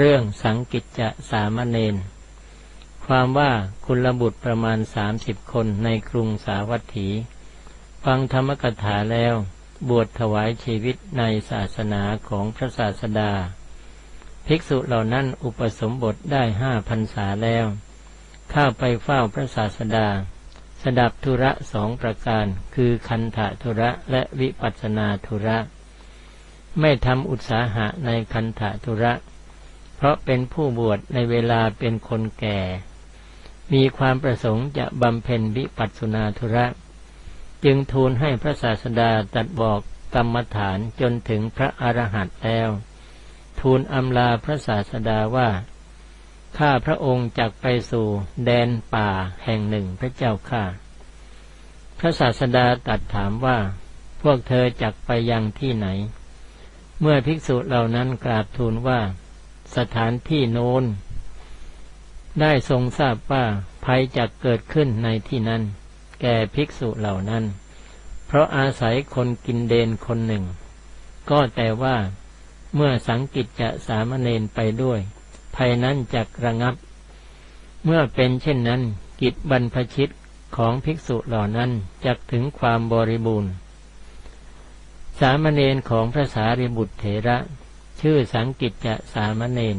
เรื่องสังกิจจะสามเณรความว่าคุณลบุตรประมาณสามสิบคนในกรุงสาวัตถี ฟังธรรมกถาแล้ว บวชถวายชีวิตในศาสนาของพระศาสดา ภิกษุเหล่านั้นอุปสมบทได้ห้าพรรษาแล้ว เข้าไปเฝ้าพระศาสดา สดับธุระสองประการ คือคันธะธุระและวิปัสนาธุระ ไม่ทำอุตสาหะในคันธะธุระ เพราะเป็นผู้บวชในเวลาเป็นคนแก่ มีความประสงค์จะบำเพ็ญวิปัสสนาธุระ จึงทูลให้พระศาสดาตัดบอกกรรมฐานจนถึงพระอรหันต์แล้ว ทูลอำลาพระศาสดาว่า ข้าพระองค์จักไปสู่แดนป่าแห่งหนึ่งพระเจ้าข้าพระศาสดาตัดถามว่า พวกเธอจักไปยังที่ไหน เมื่อภิกษุเหล่านั้นกราบทูลว่า สถานที่โน้น ได้ทรงทราบว่าภัยจะเกิดขึ้นในที่นั้น แก่ภิกษุเหล่านั้น เพราะอาศัยคนกินเดนคนหนึ่ง ก็แต่ว่าเมื่อสังกิจจะสามเณรไปด้วย ภัยนั้นจักระงับ เมื่อเป็นเช่นนั้น กิจบรรพชิตของภิกษุเหล่านั้นจักถึงความบริบูรณ์ สามเณรของพระสารีบุตรเถระ ชื่อสังกิจจะสามเณร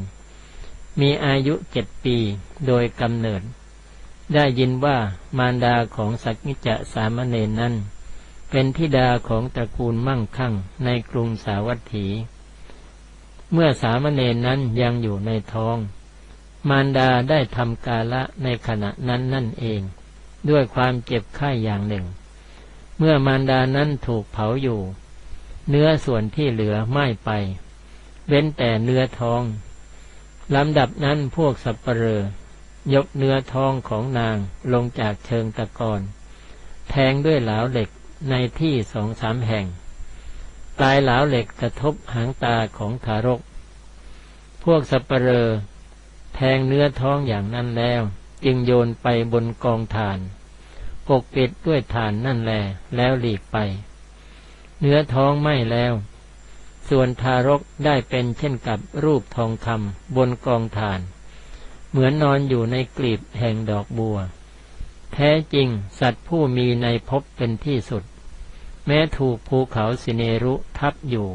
มีอายุเจ็ดปีโดยกำเนิด ได้ยินว่ามารดาของสักกิจจะสามเณรนั้น เป็นธิดาของตระกูลมั่งคั่งในกรุงสาวัตถี เมื่อสามเณรนั้นยังอยู่ในท้อง มารดาได้ทำกาละในขณะนั้นนั่นเอง ด้วยความเจ็บไข้อย่างหนึ่ง เมื่อมารดานั้นถูกเผาอยู่ เนื้อส่วนที่เหลือไหม้ไป เว้นแต่เนื้อทองลำดับนั้นพวกสับปเรอยกเนื้อทองของนางลงจากเชิงตะกอนแทงด้วยเหลาเหล็กในที่สองสามแห่ง ปลายเหลาเหล็กกระทบหางตาของทารก พวกสับปเรอแทงเนื้อท้องอย่างนั้นแล้ว จึงโยนไปบนกองฐานปกปิดด้วยฐานนั่นแลแล้วหลีกไป เนื้อท้องไหม้แล้ว ส่วนทารกได้เป็นเช่นกับรูปทองคำบนกองฐาน เหมือนนอนอยู่ในกลีบแห่งดอกบัว แท้จริงสัตว์ผู้มีในภพเป็นที่สุด แม้ถูกภูเขาสิเนรุทับอยู่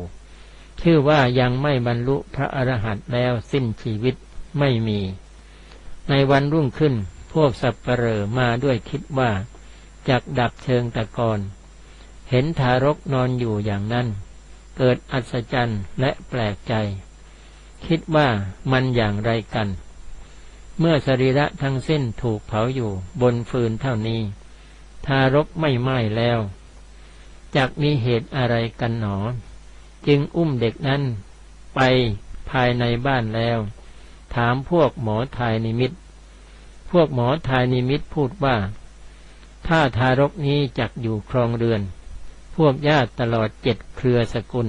ชื่อว่ายังไม่บรรลุพระอรหันต์แล้วสิ้นชีวิตไม่มี ในวันรุ่งขึ้นพวกสัปเหร่อมาด้วยคิดว่าจักดับเชิงตะกอนเห็นทารกนอนอยู่อย่างนั้น เกิดอัศจรรย์และแปลกใจ คิดว่ามันอย่างไรกัน เมื่อสรีระทั้งสิ้นถูกเผาอยู่บนฟืนเท่านี้ ทารกไม่ไหม้แล้วจากมีเหตุอะไรกันหนอ จึงอุ้มเด็กนั้นไปภายในบ้านแล้ว ถามพวกหมอทายนิมิต พวกหมอทายนิมิตพูดว่า ถ้าทารกนี้จักอยู่ครองเรือน พวกญาติตลอดเจ็ดเครือสกุล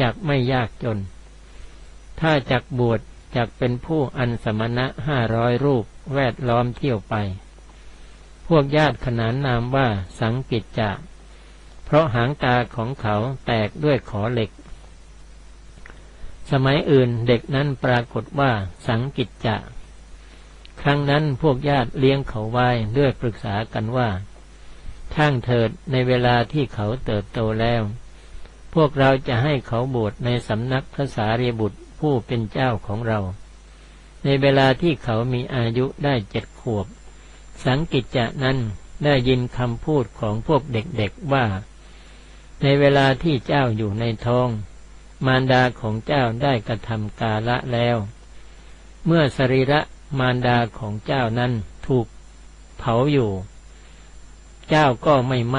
จักไม่ยากจน ถ้าจักบวชจักเป็นผู้อันสมณะห้าร้อยรูปแวดล้อมเที่ยวไป พวกญาติขนานนามว่าสังกิจจะ เพราะหางตาของเขาแตกด้วยขอเหล็ก สมัยอื่นเด็กนั้นปรากฏว่าสังกิจจะ ครั้งนั้นพวกญาติเลี้ยงเขาไว้ด้วยปรึกษากันว่า ช่างเถิดในเวลาที่เขาเติบโตแล้ว พวกเราจะให้เขาบวชในสำนักพระสารีบุตรผู้เป็นเจ้าของเรา ในเวลาที่เขามีอายุได้เจ็ดขวบ สังกิจจะนั้นได้ยินคำพูดของพวกเด็กๆว่า ในเวลาที่เจ้าอยู่ในท้อง มารดาของเจ้าได้กระทำกาละแล้ว เมื่อสรีระมารดาของเจ้านั้นถูกเผาอยู่ เจ้าก็ไม่ไหม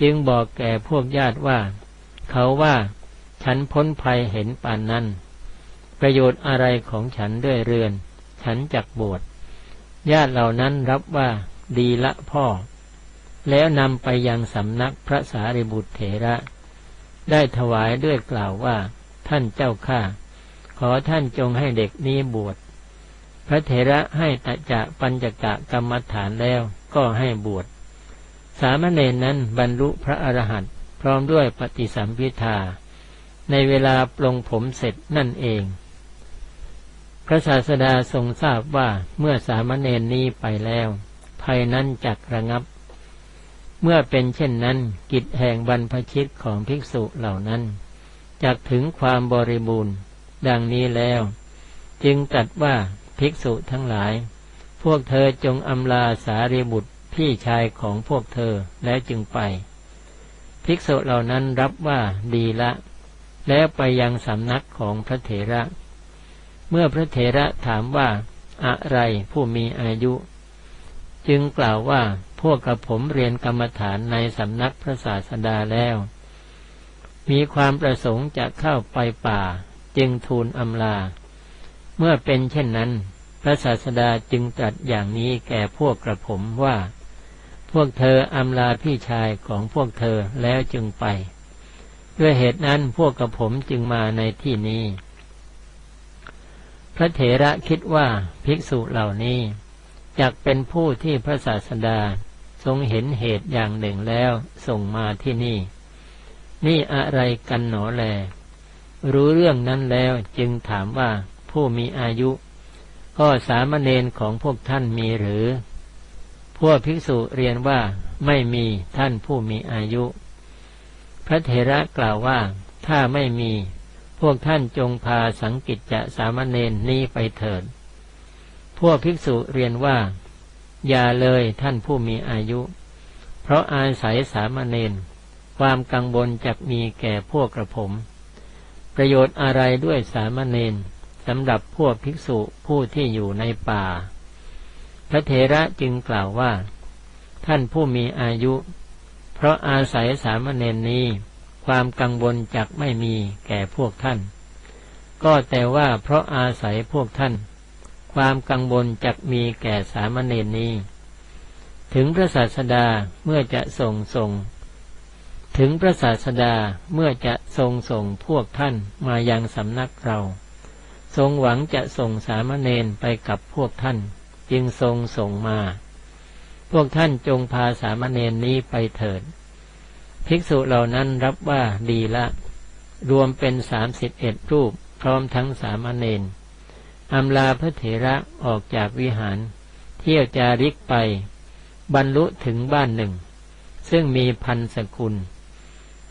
จึงบอกแก่พวกญาติว่า เขาว่าฉันพ้นภัยเห็นปานนั้น ประโยชน์อะไรของฉันด้วยเรือน ฉันจักบวชญาติเหล่านั้นรับว่าดีละพ่อ แล้วนำไปยังสำนักพระสารีบุตรเถระ ได้ถวายด้วยกล่าวว่า ท่านเจ้าข้าขอท่านจงให้เด็กนี้บวชพระเถระให้ตะจะปัญจกะกรรมฐานแล้วก็ให้บวช สามเณรนั้นบรรลุพระอรหันต์พร้อมด้วยปฏิสัมพิทา ในเวลาปลงผมเสร็จนั่นเอง พระศาสดาทรงทราบว่าเมื่อสามเณรนี้ไปแล้ว ภัยนั้นจักระงับ เมื่อเป็นเช่นนั้น กิจแห่งบรรพชิตของภิกษุเหล่านั้นจักถึงความบริบูรณ์ ดังนี้แล้ว จึงตรัดว่าภิกษุทั้งหลาย พวกเธอจงอำลาสารีบุตร พี่ชายของพวกเธอแล้วจึงไป ภิกษุเหล่านั้นรับว่าดีละ แล้วไปยังสำนักของพระเถระ เมื่อพระเถระถามว่า อะไรผู้มีอายุ จึงกล่าวว่าพวกกระผมเรียนกรรมฐานในสำนักพระศาสดาแล้ว มีความประสงค์จะเข้าไปป่า จึงทูลอำลา เมื่อเป็นเช่นนั้น พระศาสดาจึงตรัสอย่างนี้แก่พวกกระผมว่า วกเธออำลาพี่ชายของพวกเธอแล้วจึงไป ด้วยเหตุนั้นพวกกระผมจึงมาในที่นี้ พระเถระคิดว่าภิกษุเหล่านี้จักเป็นผู้ที่พระศาสดาทรงเห็นเหตุอย่างหนึ่งแล้วส่งมาที่นี่ นี่อะไรกันหนอแล รู้เรื่องนั้นแล้วจึงถามว่าผู้มีอายุ ก็สามเณรของพวกท่านมีหรือ พวกภิกษุเรียนว่าไม่มีท่านผู้มีอายุ พระเถระกล่าวว่า ถ้าไม่มี พวกท่านจงพาสังกิจจะสามเณรนี้ไปเถิด พวกภิกษุเรียนว่า อย่าเลยท่านผู้มีอายุ เพราะอาศัยสามเณรความกังวลจะมีแก่พวกกระผม ประโยชน์อะไรด้วยสามเณรสำหรับพวกภิกษุผู้ที่อยู่ในป่า พระเถระจึงกล่าวว่า ท่านผู้มีอายุ เพราะอาศัยสามเณรนี้ ความกังวลจักไม่มีแก่พวกท่าน ก็แต่ว่าเพราะอาศัยพวกท่าน ความกังวลจักมีแก่สามเณรนี้ ถึงพระศาสดาเมื่อจะส่งส่งถึงพระศาสดาเมื่อจะทรงส่งพวกท่านมายังสำนักเรา ทรงหวังจะส่งสามเณรไปกับพวกท่าน จึงทรงส่งมา พวกท่านจงพาสามเณรนี้ไปเถิด ภิกษุเหล่านั้นรับว่าดีละ รวมเป็นสามสิบเอ็ดรูป พร้อมทั้งสามเณรอำลาพระเถระออกจากวิหาร เที่ยวจาริกไป บรรลุถึงบ้านหนึ่ง ซึ่งมีพันสกุล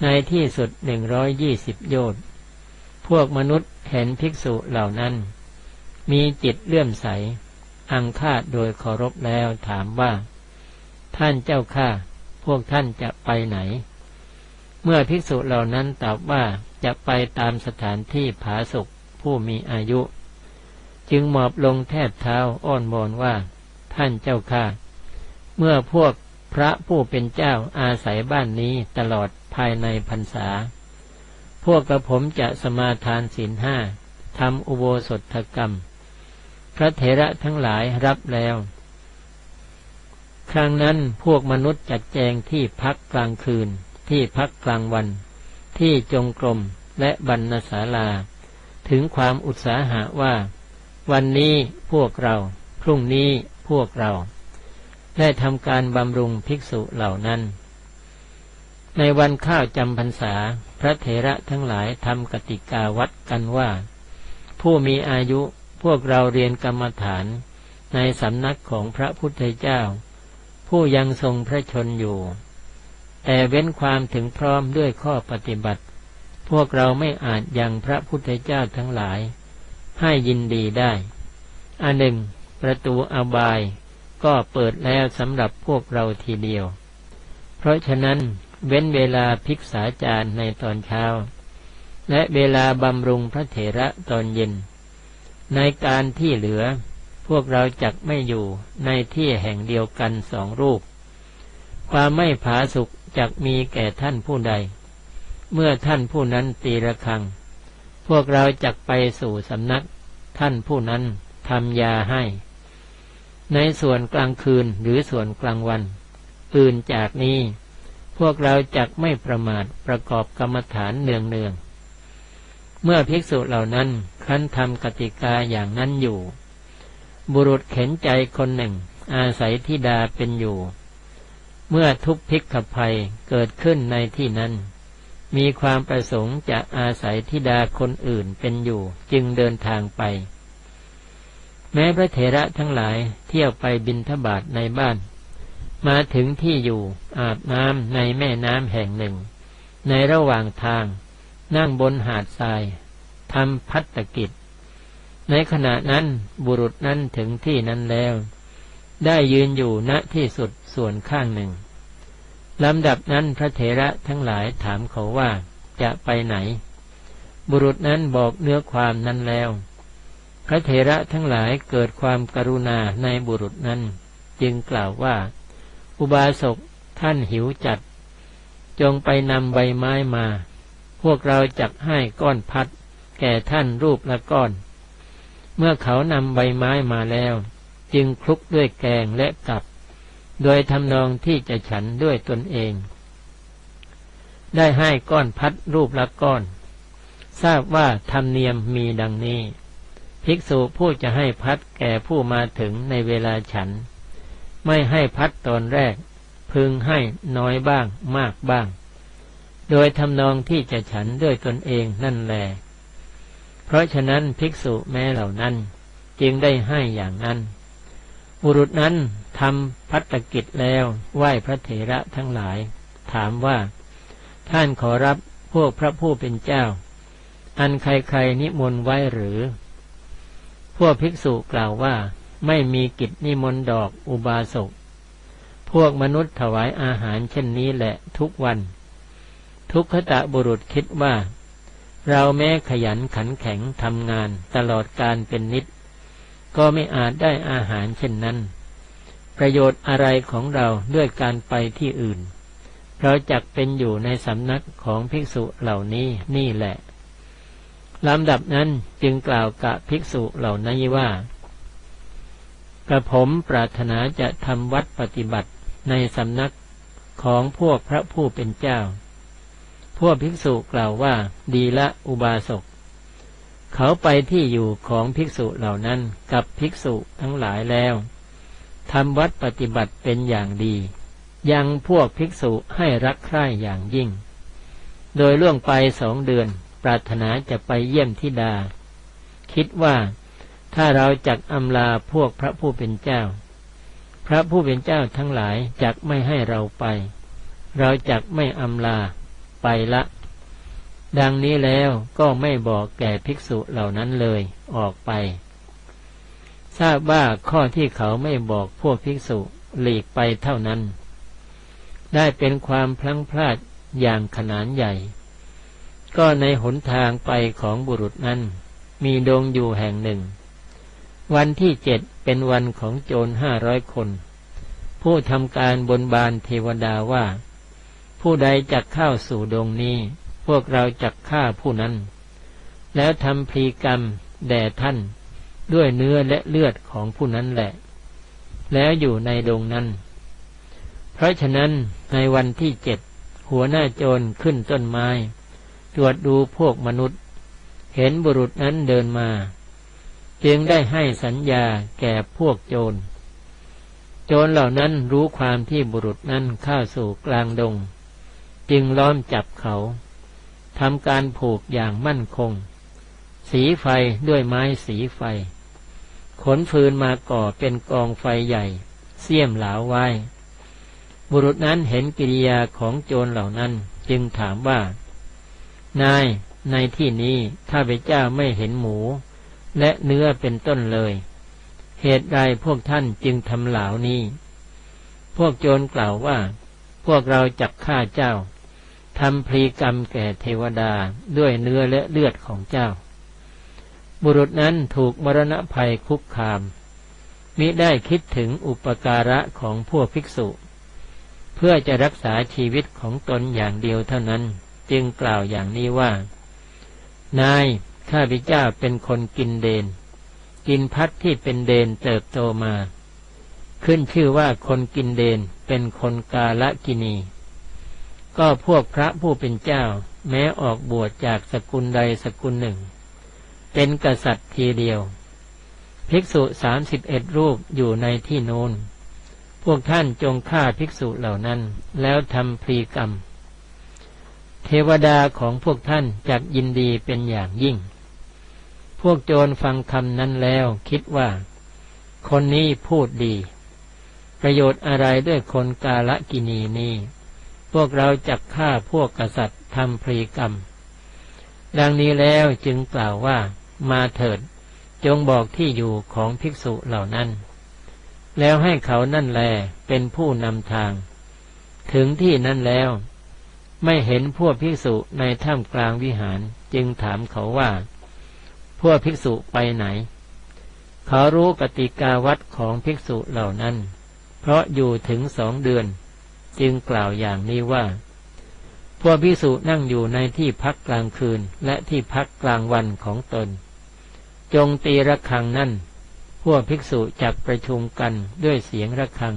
ในที่สุดหนึ่งร้อยยี่สิบโยชน์พวกมนุษย์เห็นภิกษุเหล่านั้น มีจิตเลื่อมใส อังคาดโดยเคารพแล้วถามว่า ท่านเจ้าข้าพวกท่านจะไปไหน เมื่อภิกษุเหล่านั้นตอบว่าจะไปตามสถานที่ผาสุกผู้มีอายุ จึงหมอบลงแทบเท้าอ้อนวอนว่า ท่านเจ้าข้าเมื่อพวกพระผู้เป็นเจ้าอาศัยบ้านนี้ตลอดภายในพรรษา พวกกระผมจะสมาทานศีลห้าทำอุโบสถกรรม พระเถระทั้งหลายรับแล้ว ครั้งนั้นพวกมนุษย์จัดแจงที่พักกลางคืน ที่พักกลางวัน ที่จงกรมและบรรณศาลา ถึงความอุตสาหะว่า วันนี้พวกเรา พรุ่งนี้พวกเรา ได้ทำการบำรุงภิกษุเหล่านั้น ในวันข้าวจำพรรษา พระเถระทั้งหลายทำกติกาวัดกันว่า ผู้มีอายุ วกเราเรียนกรรมฐานในสำนักของพระพุทธเจ้า ผู้ยังทรงพระชนอยู่ แต่เว้นความถึงพร้อมด้วยข้อปฏิบัติ พวกเราไม่อาจยังพระพุทธเจ้าทั้งหลาย ให้ยินดีได้อันหนึ่ง ประตูอบายก็เปิดแล้วสำหรับพวกเราทีเดียว เพราะฉะนั้นเว้นเวลาภิกษาจารย์ในตอนเช้า และเวลาบำรุงพระเถระตอนเย็น ในการที่เหลือ พวกเราจักไม่อยู่ในที่แห่งเดียวกันสองรูป ความไม่ผาสุกจักมีแก่ท่านผู้ใด เมื่อท่านผู้นั้นตีระฆัง พวกเราจักไปสู่สำนัก ท่านผู้นั้นทำยาให้ ในส่วนกลางคืนหรือส่วนกลางวัน อื่นจากนี้ พวกเราจักไม่ประมาทประกอบกรรมฐานเนืองเนือง เมื่อภิกษุเหล่านั้นคั้นทำกติกาอย่างนั้นอยู่ บุรุษเข็นใจคนหนึ่ง อาศัยทิดาเป็นอยู่ เมื่อทุกภิกขภัยเกิดขึ้นในที่นั้น มีความประสงค์จะอาศัยทิดาคนอื่นเป็นอยู่จึงเดินทางไป แม้พระเถระทั้งหลายเที่ยวไปบินทบาทในบ้าน มาถึงที่อยู่อาบน้ำในแม่น้ำแห่งหนึ่ง ในระหว่างทาง นั่งบนหาดทรายทำพัฒกิจ ในขณะนั้นบุรุษนั้นถึงที่นั้นแล้ว ได้ยืนอยู่ณที่สุดส่วนข้างหนึ่งลำดับนั้นพระเถระทั้งหลายถามเขาว่าจะไปไหน บุรุษนั้นบอกเนื้อความนั้นแล้ว พระเถระทั้งหลายเกิดความกรุณาในบุรุษนั้น จึงกล่าวว่า อุบาสกท่านหิวจัด จงไปนำใบไม้มา วกเราจักให้ก้อนพัด แก่ท่านรูปละก้อน เมื่อเขานำใบไม้มาแล้ว จึงคลุกด้วยแกงและกับ โดยทำนองที่จะฉันด้วยตนเอง ได้ให้ก้อนพัดรูปละก้อน ทราบว่าธรรมเนียมมีดังนี้ ภิกษุผู้จะให้พัดแก่ผู้มาถึงในเวลาฉัน ไม่ให้พัดตอนแรก พึงให้น้อยบ้างมากบ้าง โดยทำนองที่จะฉันด้วยตนเองนั่นแหละเพราะฉะนั้นภิกษุแม้เหล่านั้น จึงได้ให้อย่างนั้น บุรุษนั้นทำพัฒกิจแล้วไหว้พระเถระทั้งหลาย ถามว่า ท่านขอรับพวกพระผู้เป็นเจ้า อันใครๆนิมนต์ไว้หรือ พวกภิกษุกล่าวว่า ไม่มีกิจนิมนต์ดอกอุบาสกพวกมนุษย์ถวายอาหารเช่นนี้แหละทุกวัน ทุกขตะบุรุษคิดว่า เราแม้ขยันขันแข็งทำงานตลอดการเป็นนิด ก็ไม่อาจได้อาหารเช่นนั้น ประโยชน์อะไรของเราด้วยการไปที่อื่น เราจักเป็นอยู่ในสำนักของภิกษุเหล่านี้นี่แหละลำดับนั้นจึงกล่าวกับภิกษุเหล่านี้ว่ากระผมปรารถนาจะทำวัดปฏิบัติในสำนักของพวกพระผู้เป็นเจ้า พวกภิกษุกล่าวว่า ดีละอุบาสก เขาไปที่อยู่ของภิกษุเหล่านั้นกับภิกษุทั้งหลายแล้วทำวัดปฏิบัติเป็นอย่างดี ยังพวกภิกษุให้รักใคร่อย่างยิ่ง โดยล่วงไปสองเดือน ปรารถนาจะไปเยี่ยมทิดา คิดว่าถ้าเราจักอำลาพวกพระผู้เป็นเจ้า พระผู้เป็นเจ้าทั้งหลายจักไม่ให้เราไป เราจักไม่อำลา ไปละ ดังนี้แล้วก็ไม่บอกแก่ภิกษุเหล่านั้นเลยออกไป ทราบว่าข้อที่เขาไม่บอกพวกภิกษุหลีกไปเท่านั้น ได้เป็นความพลั้งพลาดอย่างขนานใหญ่ ก็ในหนทางไปของบุรุษนั้น มีดงอยู่แห่งหนึ่ง วันที่เจ็ดเป็นวันของโจรห้าร้อยคน ผู้ทำการบนบานเทวดาว่า ผู้ใดจักเข้าสู่ดงนี้ พวกเราจักฆ่าผู้นั้น แล้วทำพลีกรรมแด่ท่านด้วยเนื้อและเลือดของผู้นั้นแหละ แล้วอยู่ในดงนั้น เพราะฉะนั้นในวันที่เจ็ดหัวหน้าโจรขึ้นต้นไม้ ตรวจดูพวกมนุษย์ เห็นบุรุษนั้นเดินมา จึงได้ให้สัญญาแก่พวกโจร โจรเหล่านั้นรู้ความที่บุรุษนั้นเข้าสู่กลางดง จึงล้อมจับเขาทำการผูกอย่างมั่นคง สีไฟด้วยไม้สีไฟ ขนฟืนมาก่อเป็นกองไฟใหญ่ เสียมเหลาไว้ บุรุษนั้นเห็นกิริยาของโจรเหล่านั้นจึงถามว่า นายในที่นี้ข้าพเจ้าไม่เห็นหมู และเนื้อเป็นต้นเลย เหตุใดพวกท่านจึงทำเหล่านี้ พวกโจรกล่าวว่า พวกเราจับฆ่าเจ้า ทำพลีกรรมแก่เทวดาด้วยเนื้อและเลือดของเจ้า บุรุษนั้นถูกมรณะภัยคุกคาม มิได้คิดถึงอุปการะของพวกภิกษุ เพื่อจะรักษาชีวิตของตนอย่างเดียวเท่านั้น จึงกล่าวอย่างนี้ว่า นายข้าพเจ้าเป็นคนกินเดน กินพัดที่เป็นเดนเติบโตมา ขึ้นชื่อว่าคนกินเดนเป็นคนกาละกินี ก็พวกพระผู้เป็นเจ้า แม้ออกบวชจากสกุลใดสกุลหนึ่ง เป็นกษัตริย์ทีเดียว ภิกษุสามสิบเอ็ดรูปอยู่ในที่โน้น พวกท่านจงฆ่าภิกษุเหล่านั้น แล้วทำพรีกรรม เทวดาของพวกท่านจักยินดีเป็นอย่างยิ่ง พวกโจรฟังคำนั้นแล้วคิดว่า คนนี้พูดดี ประโยชน์อะไรด้วยคนกาละกินีนี้ วกเราจักฆ่าพวกกษัตริย์ทำพรีกรรม ดังนี้แล้วจึงกล่าวว่ามาเถิด จงบอกที่อยู่ของภิกษุเหล่านั้น แล้วให้เขานั่นแลเป็นผู้นำทาง ถึงที่นั่นแล้ว ไม่เห็นพวกภิกษุในถ้ำกลางวิหารจึงถามเขาว่า พวกภิกษุไปไหน เขารู้กติกาวัดของภิกษุเหล่านั้น เพราะอยู่ถึงสองเดือน จึงกล่าวอย่างนี้ว่า พวกภิกษุนั่งอยู่ในที่พักกลางคืนและที่พักกลางวันของตน จงตีระฆังนั่น พวกภิกษุจักประชุมกันด้วยเสียงระฆัง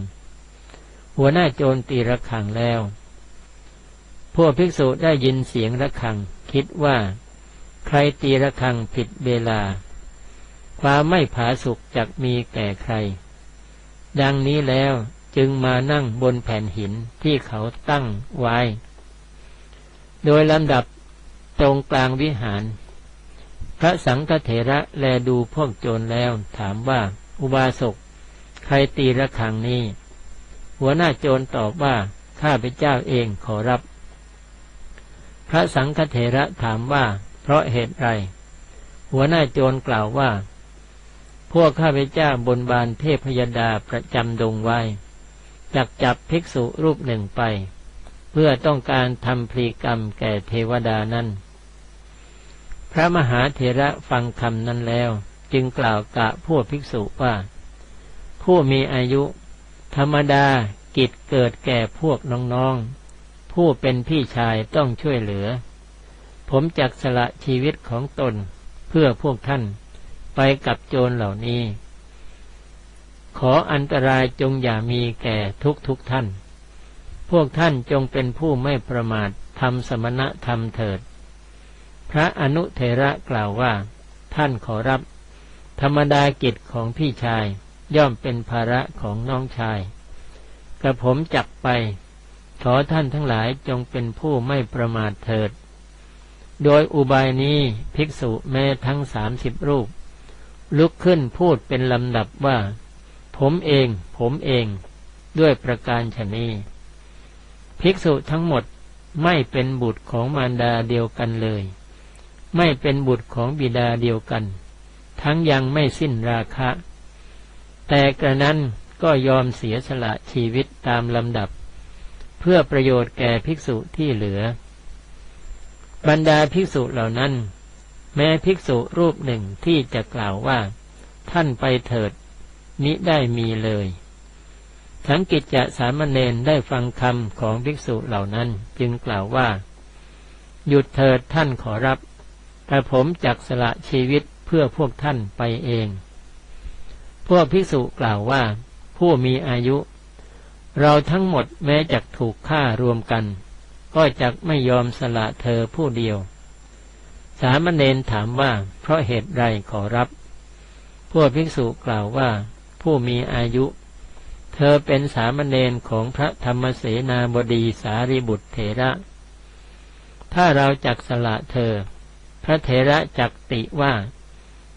หัวหน้าโจรตีระฆังแล้ว พวกภิกษุได้ยินเสียงระฆัง คิดว่า ใครตีระฆังผิดเวลา ความไม่ผาสุกจักมีแก่ใคร ดังนี้แล้ว จึงมานั่งบนแผ่นหินที่เขาตั้งไว้ โดยลำดับตรงกลางวิหาร พระสังฆเถระแลดูพวกโจรแล้วถามว่าอุบาสกใครตีระฆังนี้ หัวหน้าโจรตอบว่าข้าพเจ้าเองขอรับ พระสังฆเถระถามว่า เพราะเหตุไร หัวหน้าโจรกล่าวว่า พวกข้าพเจ้าบนบานเทพยดาประจำดงไว้ จักจับภิกษุรูปหนึ่งไป เพื่อต้องการทำพลีกรรมแก่เทวดานั้น พระมหาเถระฟังคำนั้นแล้ว จึงกล่าวกะพวกภิกษุว่า ผู้มีอายุ ธรรมดากิจเกิดแก่พวกน้องๆ ผู้เป็นพี่ชายต้องช่วยเหลือ ผมจักสละชีวิตของตนเพื่อพวกท่านไปกับโจรเหล่านี้ ขออันตรายจงอย่ามีแก่ทุกทุกท่าน พวกท่านจงเป็นผู้ไม่ประมาททำสมณธรรมเถิด พระอนุเทระกล่าวว่า ท่านขอรับ ธรรมดากิจของพี่ชายย่อมเป็นภาระของน้องชาย กระผมจักไป ขอท่านทั้งหลายจงเป็นผู้ไม่ประมาทเถิด โดยอุบายนี้ภิกษุแม้ทั้งสามสิบรูป ลุกขึ้นพูดเป็นลำดับว่า ผมเอง ผมเอง ด้วยประการชนีภิกษุทั้งหมดไม่เป็นบุตรของมารดาเดียวกันเลย ไม่เป็นบุตรของบิดาเดียวกัน ทั้งยังไม่สิ้นราคะ แต่กระนั้นก็ยอมเสียสละชีวิตตามลำดับ เพื่อประโยชน์แก่ภิกษุที่เหลือ บรรดาภิกษุเหล่านั้น แม้ภิกษุรูปหนึ่งที่จะกล่าวว่า ท่านไปเถิด มิได้มีเลยสังกิจจะสามเณรได้ฟังคำของภิกษุเหล่านั้นจึงกล่าวว่า หยุดเถิดท่านขอรับแต่ผมจักสละชีวิตเพื่อพวกท่านไปเอง พวกภิกษุกล่าวว่า ผู้มีอายุ เราทั้งหมดแม้จักถูกฆ่ารวมกัน ก็จักไม่ยอมสละเธอผู้เดียว สามเณรถามว่าเพราะเหตุไรขอรับ พวกภิกษุกล่าวว่า ผู้มีอายุ เธอเป็นสามเณรของพระธรรมเสนาบดีสารีบุตรเถระ ถ้าเราจักสละเธอ พระเถระจักติว่า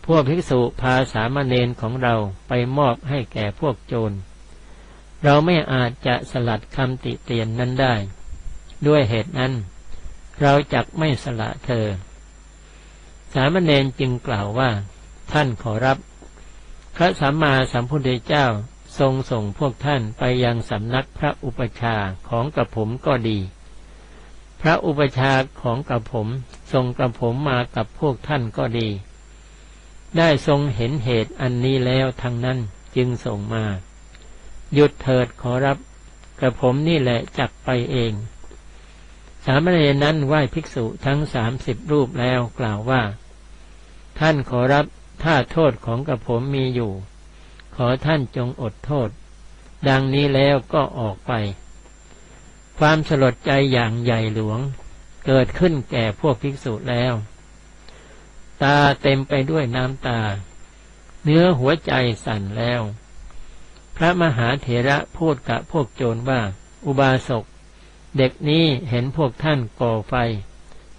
พวกภิกษุพาสามเณรของเราไปมอบให้แก่พวกโจร เราไม่อาจจะสลัดคำติเตียนนั้นได้ ด้วยเหตุนั้น เราจักไม่สละเธอ สามเณรจึงกล่าวว่า ท่านขอรับ พระสัมมาสัมพุทธเจ้าทรงส่งพวกท่านไปยังสำนักพระอุปชาของกระผมก็ดี พระอุปชาของกระผมทรงกระผมมากับพวกท่านก็ดี ได้ทรงเห็นเหตุอันนี้แล้วทางนั้นจึงส่งมา หยุดเถิดขอรับกระผมนี่แหละจักไปเอง สามเณรนั้นไหว้ภิกษุทั้งสามสิบรูปแล้วกล่าวว่า ท่านขอรับ ถ้าโทษของกระผมมีอยู่ ขอท่านจงอดโทษ ดังนี้แล้วก็ออกไป ความสลดใจอย่างใหญ่หลวง เกิดขึ้นแก่พวกภิกษุแล้ว ตาเต็มไปด้วยน้ำตา เนื้อหัวใจสั่นแล้ว พระมหาเถระพูดกับพวกโจรว่า อุบาสก เด็กนี้เห็นพวกท่านก่อไฟ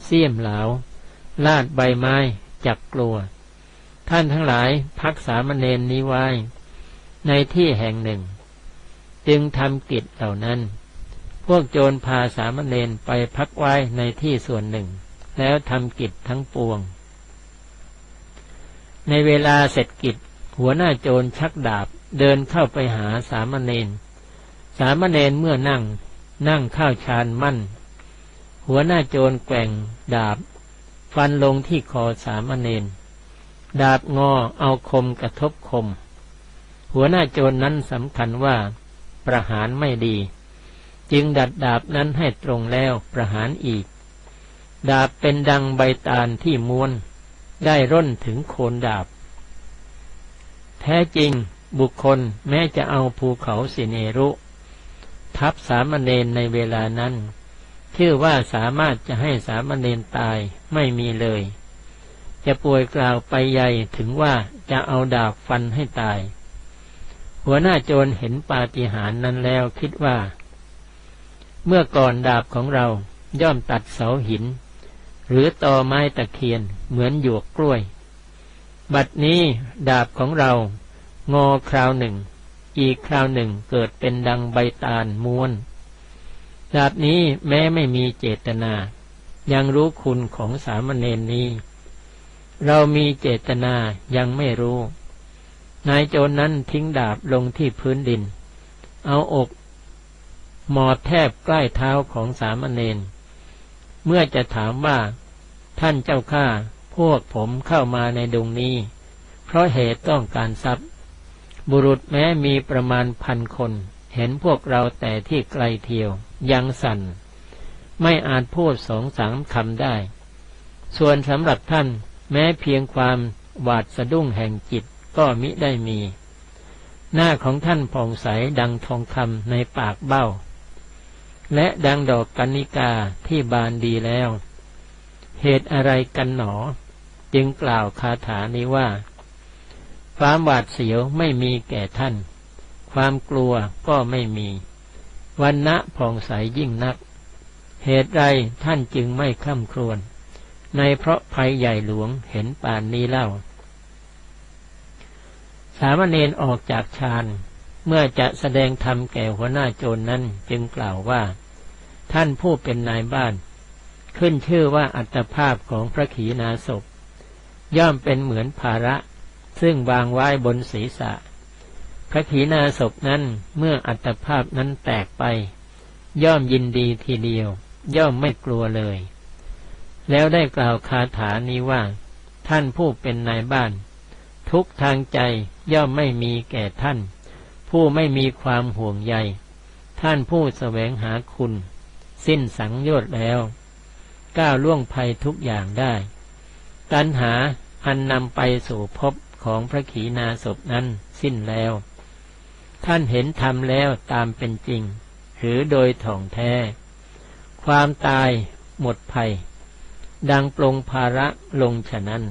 เสียมเหลาลาดใบไม้จักกลัว ท่านทั้งหลายพักสามเณรนี้ไว้ ในที่แห่งหนึ่ง จึงทำกิจเหล่านั้น พวกโจรพาสามเณรไปพักไว้ในที่ส่วนหนึ่ง แล้วทำกิจทั้งปวง ในเวลาเสร็จกิจ หัวหน้าโจรชักดาบเดินเข้าไปหาสามเณรสามเณรเมื่อนั่ง นั่งเข้าฌานมั่น หัวหน้าโจรแกว่งดาบ ฟันลงที่คอสามเณร ดาบงอเอาคมกระทบคม หัวหน้าโจรนั้นสำคัญว่า ประหารไม่ดี จึงดัดดาบนั้นให้ตรงแล้วประหารอีก ดาบเป็นดังใบตาลที่ม้วน ได้ร่นถึงโคนดาบ แท้จริงบุคคลแม้จะเอาภูเขาสิเนรุ ทับสามเณรในเวลานั้นชื่อว่าสามารถจะให้สามเณรตายไม่มีเลย จะป่วยกล่าวไปใหญ่ถึงว่าจะเอาดาบฟันให้ตาย หัวหน้าโจรเห็นปาฏิหาริย์นั้นแล้วคิดว่า เมื่อก่อนดาบของเราย่อมตัดเสาหิน หรือตอไม้ตะเคียนเหมือนหยวกกล้วย บัดนี้ดาบของเรา งอคราวหนึ่ง อีกคราวหนึ่งเกิดเป็นดังใบตาลม้วน ดาบนี้แม้ไม่มีเจตนา ยังรู้คุณของสามเณรนี้ เรามีเจตนายังไม่รู้ นายโจรนั้นทิ้งดาบลงที่พื้นดิน เอาอกหมอบแทบใกล้เท้าของสามเณรเมื่อจะถามว่า ท่านเจ้าข้าพวกผมเข้ามาในดงนี้ เพราะเหตุต้องการทรัพย์ บุรุษแม้มีประมาณพันคน เห็นพวกเราแต่ที่ไกลเทียว ยังสั่น ไม่อาจพูดสองสามคำได้ ส่วนสำหรับท่าน แม้เพียงความหวาดสะดุ้งแห่งจิตก็มิได้มี หน้าของท่านผ่องใสดังทองคำในปากเบ้า และดังดอกกัญญิกาที่บานดีแล้ว เหตุอะไรกันหนอ จึงกล่าวคาถานี้ว่า ความหวาดเสียวไม่มีแก่ท่าน ความกลัวก็ไม่มีวันณะผ่องใสยิ่งนัก เหตุไรท่านจึงไม่คล่ำครวญ ในเพราะภัยใหญ่หลวงเห็นป่านนี้เล่า สามเณรออกจากฌานเมื่อจะแสดงธรรมแก่หัวหน้าโจรนนั้นจึงกล่าวว่า ท่านผู้เป็นนายบ้าน ขึ้นชื่อว่าอัตภาพของพระขีณาสพย่อมเป็นเหมือนภาระ ซึ่งวางไว้บนศีรษะ พระขีณาสพนั้นเมื่ออัตภาพนั้นแตกไป ย่อมยินดีทีเดียว ย่อมไม่กลัวเลย แล้วได้กล่าวคาถานี้ว่า ท่านผู้เป็นนายบ้าน ทุกทางใจย่อมไม่มีแก่ท่าน ผู้ไม่มีความห่วงใย ท่านผู้แสวงหาคุณ สิ้นสังโยชน์แล้วก้าวล่วงภัยทุกอย่างได้ ตัณหาอันนำไปสู่พบของพระขีณาสพนั้นสิ้นแล้ว ท่านเห็นธรรมแล้วตามเป็นจริง หรือโดยถ่องแท้ ความตายหมดภัย ดังปลงภาระลงฉะนั้น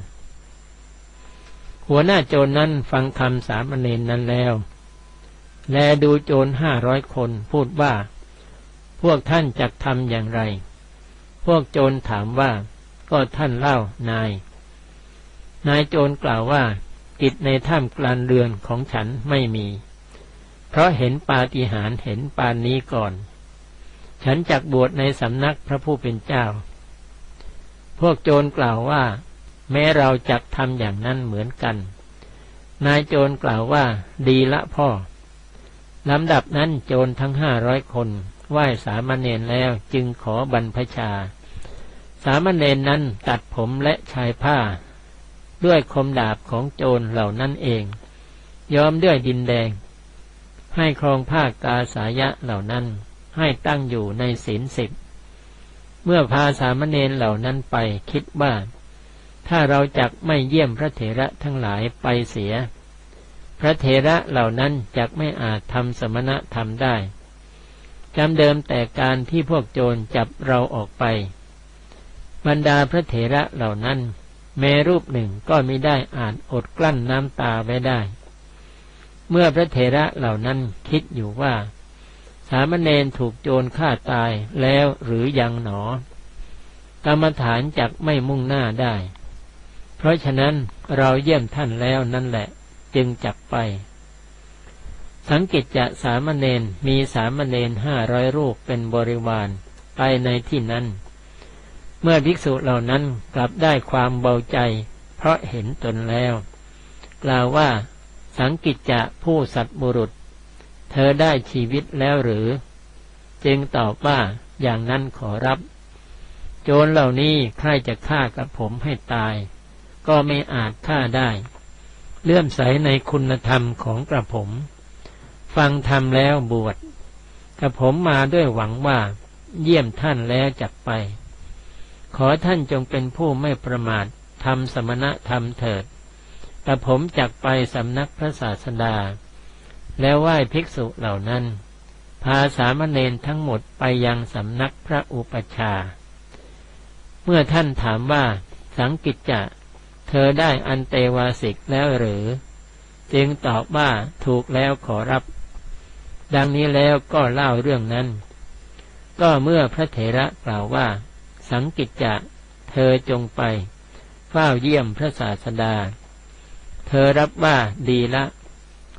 หัวหน้าโจรนนั้นฟังคำสามเณรนั้นแล้ว แลดูโจรห้าร้อยคนพูดว่า พวกท่านจักทำอย่างไร พวกโจรถามว่าก็ท่านเล่านาย นายโจรกล่าวว่า กิจในถ้ำกลางเรือนของฉันไม่มี เพราะเห็นปาฏิหาริย์เห็นปานนี้ก่อน ฉันจักบวชในสำนักพระผู้เป็นเจ้า พวกโจรกล่าวว่า แม้เราจักทำอย่างนั้นเหมือนกัน นายโจรกล่าวว่า ดีละพ่อลำดับนั้นโจรทั้งห้าร้อยคนไหว้สามเณรแล้วจึงขอบรรพชา สามเณรนั้นตัดผมและชายผ้า ด้วยคมดาบของโจรเหล่านั้นเองยอมด้วยดินแดง ให้ครองภาคกาสายะเหล่านั้นให้ตั้งอยู่ในศีลสิบ เมื่อพาสามเณรเหล่านั้นไปคิดว่า ถ้าเราจักไม่เยี่ยมพระเถระทั้งหลายไปเสีย พระเถระเหล่านั้นจักไม่อาจทำสมณะธรรมได้จำเดิมแต่การที่พวกโจรจับเราออกไป บรรดาพระเถระเหล่านั้น แม้รูปหนึ่งก็ไม่ได้อ่านอดกลั้นน้ำตาไว้ได้ เมื่อพระเถระเหล่านั้นคิดอยู่ว่า สามเณรถูกโจรฆ่าตายแล้วหรือยังหนอ กรรมฐานจักไม่มุ่งหน้าได้ เพราะฉะนั้นเราเยี่ยมท่านแล้วนั่นแหละ จึงจับไป สังกิจจะสามเณรมีสามเณรห้าร้อยรูปเป็นบริวารไปในที่นั้น เมื่อภิกษุเหล่านั้นกลับได้ความเบาใจ เพราะเห็นตนแล้ว กล่าวว่า สังกิจจะผู้สัตบุรุษ เธอได้ชีวิตแล้วหรือ จึงตอบว่าอย่างนั้นขอรับ โจรเหล่านี้ใครจะฆ่ากับผมให้ตาย ก็ไม่อาจฆ่าได้ เลื่อมใสในคุณธรรมของกระผม ฟังธรรมแล้วบวชกระผมมาด้วยหวังว่า เยี่ยมท่านแล้วจักไป ขอท่านจงเป็นผู้ไม่ประมาททำสมณธรรมเถิดกระผมจักไปสำนักพระศาสดา แล้วไหว้ภิกษุเหล่านั้น พาสามเณรทั้งหมดไปยังสำนักพระอุปชา เมื่อท่านถามว่า สังกิจจะ เธอได้อันเตวาสิกแล้วหรือ จึงตอบว่าถูกแล้วขอรับ ดังนี้แล้วก็เล่าเรื่องนั้น ก็เมื่อพระเถระกล่าวว่า สังกิจจะ เธอจงไปเฝ้าเยี่ยมพระศาสดา เธอรับว่าดีละ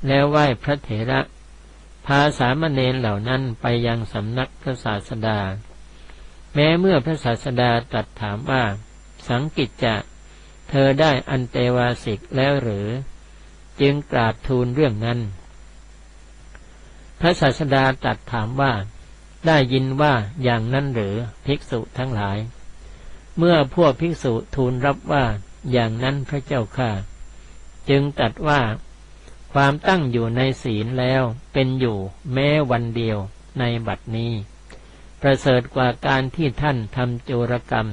แล้วไหว้พระเถระ พาสามเณรเหล่านั้นไปยังสำนักพระศาสดา แม้เมื่อพระศาสดาตรัสถามว่า สังกิจจะ เธอได้อันเตวาสิกแล้วหรือ จึงกราบทูลเรื่องนั้น พระศาสดาตรัสถามว่า ได้ยินว่าอย่างนั้นหรือภิกษุทั้งหลาย เมื่อพวกภิกษุทูลรับว่าอย่างนั้นพระเจ้าข้าจึงตรัสว่า ความตั้งอยู่ในศีลแล้วเป็นอยู่แม้วันเดียวในบัดนี้ ประเสริฐกว่าการที่ท่านทำโจรกรรม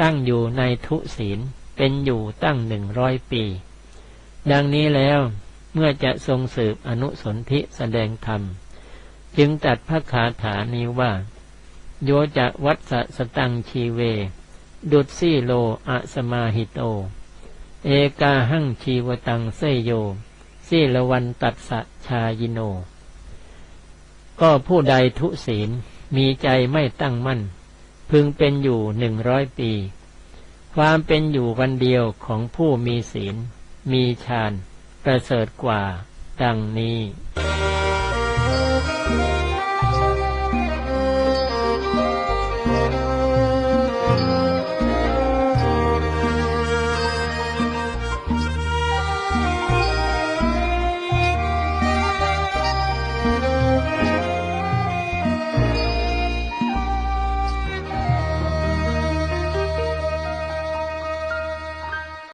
ตั้งอยู่ในทุศีลเป็นอยู่ตั้งหนึ่งร้อยปี ดังนี้แล้วเมื่อจะทรงสืบอนุสนธิแสดงธรรม จึงตัดพระคาถานี้ว่า โยจะวัดสสตังชีเว ดุดซี่โลอะสมาหิโต เอกาหั่งชีวตังเสยโย สีละวันตัดสะชายิโน ก็ผู้ใดทุศีลมีใจไม่ตั้งมั่น พึงเป็นอยู่หนึ่งร้อยปี ความเป็นอยู่วันเดียวของผู้มีศีล มีฌานประเสริฐกว่า ดังนี้